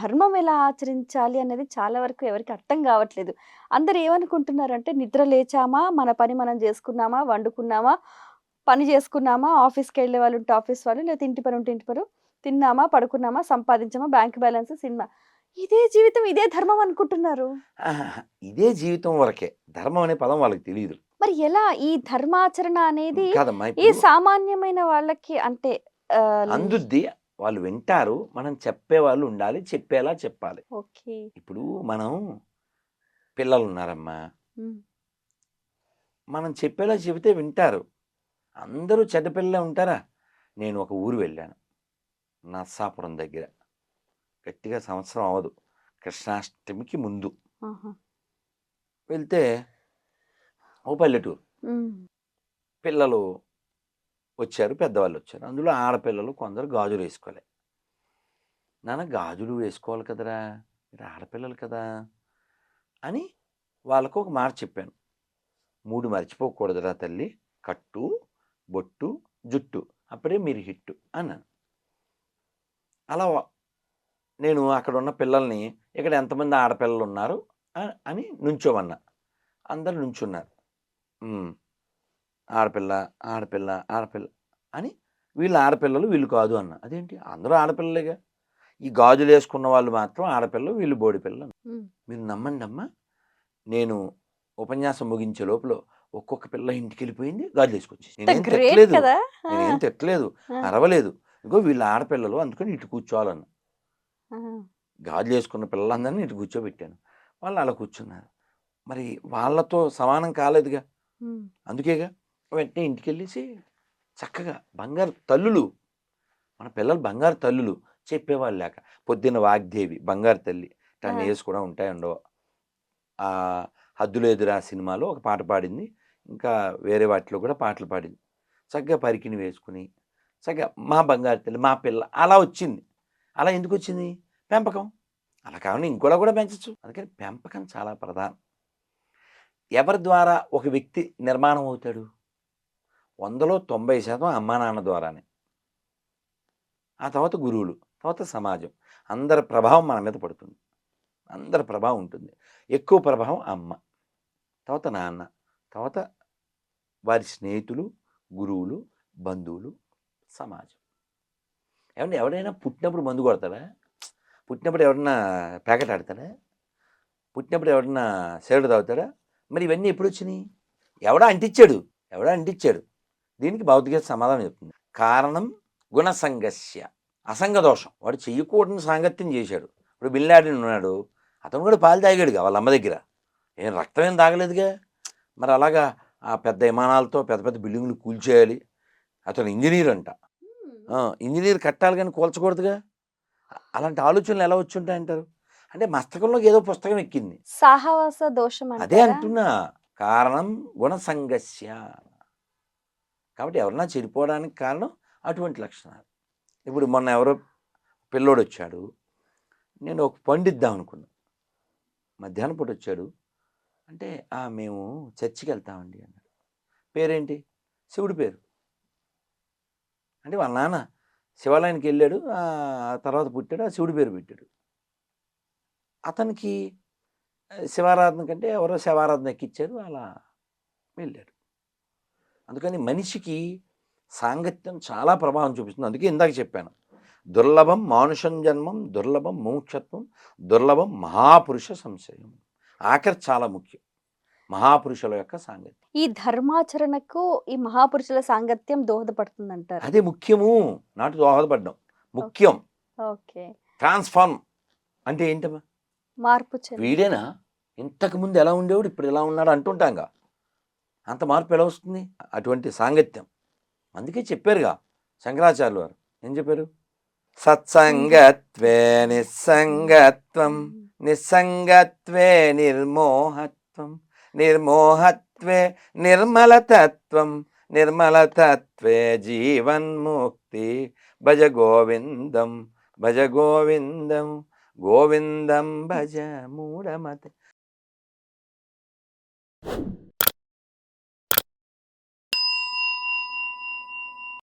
ధర్మం ఎలా ఆచరించాలి అనేది చాలా వరకు ఎవరికి అర్థం కావట్లేదు. అందరు ఏమనుకుంటున్నారంటే నిద్ర లేచామా? మన పని మనం చేసుకున్నామా? వండుకున్నామా? పని చేసుకున్నామా? ఆఫీస్కి వెళ్ళే వాళ్ళు ఉంటే ఆఫీస్ వాళ్ళు లేదా ఇంటి పని ఉంటే ఇంటి పని తిన్నామా? పడుకున్నామా? సంపాదించామా? Bank balance cinema. ఇదే జీవితం ఇదే ధర్మం అనుకుంటున్నారు. ఇదే జీవితం వరకే. ధర్మం అనే పదం వాళ్ళకి తెలియదు మరి ఎలా? ఈ ధర్మాచరణ అనేది ఈ సామాన్యమైన వాళ్ళకి అంటే అందుద్ది వాళ్ళు వింటారు మనం చెప్పే వాళ్ళు ఉండాలి చెప్పేలా చెప్పాలి. ఓకే. ఇప్పుడు మనం పిల్లలు ఉన్నారమ్మా మనం చెప్పేలా చెబితే వింటారు. అందరూ చెడ్డ పిల్లలే ఉంటారా? నేను ఒక ఊరు వెళ్ళాను. నర్సాపురం దగ్గర. గట్టిగా సంవత్సరం అవదు కృష్ణాష్టమికి ముందు. వెళ్తే ఓ పల్లెటూరు. పిల్లలు వచ్చారు పెద్దవాళ్ళు వచ్చారు. అందులో ఆడపిల్లలు కొందరు గాజులు వేసుకోలే. నాన్న గాజులు వేసుకోవాలి కదరా? మీరు ఆడపిల్లలు కదా? అని వాళ్ళకు ఒక మాట చెప్పాను. మూడు మర్చిపోకూడదురా తల్లి. కట్టు బొట్టు జుట్టు. అప్పుడే మీరు హిట్టు అన్నాను. అలా నేను అక్కడ ఉన్న పిల్లల్ని ఇక్కడ ఎంతమంది ఆడపిల్లలు ఉన్నారు? అని నుంచోమన్నా. అందరు నుంచున్నారు. ఆడపిల్ల ఆడపిల్ల ఆడపిల్ల అని వీళ్ళు ఆడపిల్లలు వీళ్ళు కాదు అన్న. అదేంటి? అందరూ ఆడపిల్లలేగా. ఈ గాజులు వేసుకున్న వాళ్ళు మాత్రం ఆడపిల్లలు వీళ్ళు బోడి పిల్లలు ఉమ్. మీరు నమ్మండి అమ్మా. నేను ఉపన్యాసం ముగించే లోపల ఒక్కొక్క పిల్ల ఇంటికి వెళ్ళిపోయింది గాజులు వేసుకొచ్చి నేనేం తిట్టలేదు. నేనేం తిట్టలేదు. అరవలేదు. ఇగో వీళ్ళు ఆడపిల్లలు అందుకని ఇటు కూర్చోవాలన్న. గాజులు వేసుకున్న పిల్లలందరినీ ఇటు కూర్చోబెట్టాను. వాళ్ళు అలా కూర్చున్నారు. మరి వాళ్ళతో సమానం కాలేదుగా. అందుకేగా? వెంటనే ఇంటికి వెళ్ళేసి చక్కగా బంగారు తల్లులు మన పిల్లలు బంగారు తల్లులు చెప్పేవాళ్ళు లేక. పొద్దున్న వాగ్దేవి బంగారు తల్లి టెన్. ఇయర్స్ కూడా ఉంటాయి ఉండవు ఆ హద్దులు ఎదురా సినిమాలో ఒక పాట పాడింది. ఇంకా వేరే వాటిలో కూడా పాటలు పాడింది. చక్కగా పరికిని వేసుకుని చక్కగా మా బంగారు తల్లి మా పిల్ల అలా వచ్చింది. అలా ఎందుకు వచ్చింది? పెంపకం. అలా కావాలి ఇంకోలా కూడా పెంచచ్చు. అందుకని పెంపకం చాలా ప్రధానం. ఎవరి ద్వారా ఒక వ్యక్తి నిర్మాణం అవుతాడు? వందలో తొంభై శాతం అమ్మా నాన్న ద్వారానే. ఆ తర్వాత గురువులు తర్వాత సమాజం. అందరి ప్రభావం మన మీద పడుతుంది. అందరి ప్రభావం ఉంటుంది. ఎక్కువ ప్రభావం అమ్మ తర్వాత నాన్న తర్వాత వారి స్నేహితులు గురువులు బంధువులు సమాజం. ఏమంటే ఎవడైనా పుట్టినప్పుడు మందు కొడతాడా? పుట్టినప్పుడు ఎవరన్నా ప్యాకెట్ ఆడతాడా? పుట్టినప్పుడు ఎవడన్నా సేడు తాగుతాడా? మరి ఇవన్నీ ఎప్పుడు వచ్చినాయి ఎవడా అంటించాడు ఎవడా అంటించాడు దీనికి భౌతిక సమాధానం చెప్తుంది. కారణం గుణసంగస్య. అసంగ దోషం వాడు చెయ్యకూడని సాంగత్యం చేశాడు. ఇప్పుడు బిల్లాడిని ఉన్నాడు. అతను కూడా పాలు తాగాడుగా వాళ్ళ అమ్మ దగ్గర. ఏం రక్తం ఏం తాగలేదుగా. మరి అలాగా ఆ పెద్ద విమానాలతో పెద్ద పెద్ద బిల్డింగులు కూల్చేయాలి. అతను ఇంజనీర్ అంట. ఇంజనీర్ కట్టాలి కానీ కూల్చకూడదుగా? అలాంటి ఆలోచనలు ఎలా వచ్చి ఉంటాయంటారు అంటే మస్తకంలోకి ఏదో పుస్తకం ఎక్కింది. సాహవాస దోషం అదే? అంటున్నా. కారణం గుణసంగస్య. కాబట్టి ఎవరన్నా చెడిపోవడానికి కారణం అటువంటి లక్షణాలు. ఇప్పుడు మొన్న ఎవరో పిల్లోడు వచ్చాడు. నేను ఒక పండిద్దాం అనుకున్నా. మధ్యాహ్నం పూట వచ్చాడు. అంటే మేము చర్చికి వెళ్తామండి అన్నాడు. పేరేంటి? శివుడి పేరు. అంటే వాళ్ళ నాన్న శివాలయానికి వెళ్ళాడు. ఆ తర్వాత పుట్టాడు. ఆ శివుడి పేరు పెట్టాడు. అతనికి శివారాధన కంటే ఎవరో శివారాధన ఎక్కిచ్చారు. అలా వెళ్ళాడు. అందుకని మనిషికి సాంగత్యం చాలా ప్రభావం చూపిస్తుంది. అందుకే ఇందాక చెప్పాను. దుర్లభం మానుషం జన్మం దుర్లభం మోక్షత్వం దుర్లభం మహాపురుష సంశయం. ఆఖరి చాలా ముఖ్యం. మహాపురుషుల యొక్క సాంగత్యం. ఈ ధర్మాచరణకు ఈ మహాపురుషుల సాంగత్యం దోహదపడుతుంది అంటారు అదే ముఖ్యము. నాటు దోహదపడ్డం. ముఖ్యం. ఓకే. ట్రాన్స్ఫార్మ్ అంటే ఏంటమ్మా? మార్పు వీడేనా? ఇంతకు ముందు ఎలా ఉండేవాడు? ఇప్పుడు ఎలా ఉన్నాడు? అంటుంటాంగా. అంత మార్పు ఎలా వస్తుంది? అటువంటి సాంగత్యం. అందుకే చెప్పారుగా శంకరాచార్యులు వారు. ఏం చెప్పారు? సత్సంగత్వే నిస్సంగత్వం నిస్సంగత్వే నిర్మోహత్వం నిర్మోహత్వే నిర్మలతత్వం నిర్మలతత్వే జీవన్ముక్తి. భజ గోవిందం భజ గోవిందం గోవిందం భజ మూఢమతే.